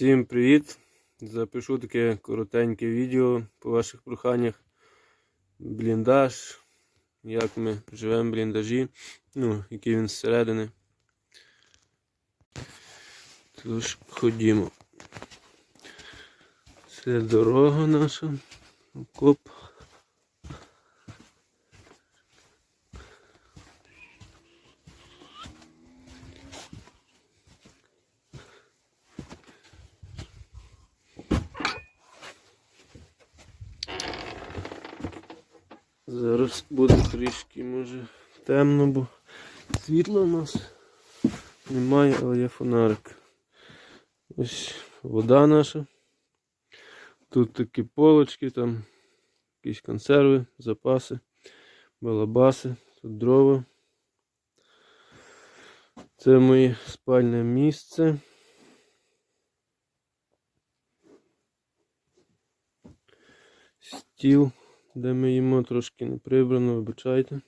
Всім привіт! Запишу таке коротеньке відео по ваших проханнях. Бліндаж, як ми живемо в бліндажі, ну, який він зсередини. Тож ходімо. Це дорога наша, окоп. Зараз буде трішки, може, темно, бо світла у нас немає, але є фонарик. Ось вода наша. Тут такі полочки, там якісь консерви, запаси, балабаси, тут дрова. Це моє спальне місце. Стіл де ми їмо трошки не прибрано, вибачайте.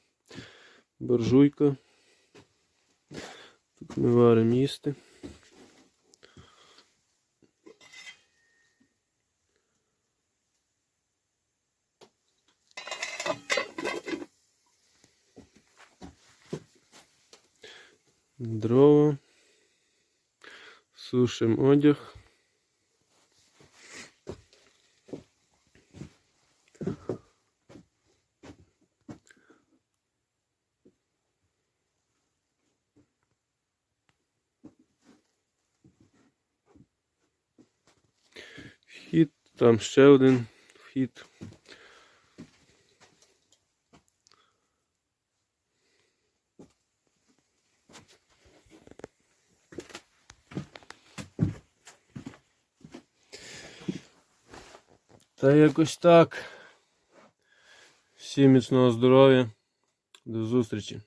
Боржуйка. Тут ми варимо їсти. Дрова. Сушимо одяг. Вхід, там ще один вхід. Та якось так. Всім міцного здоров'я. До зустрічі.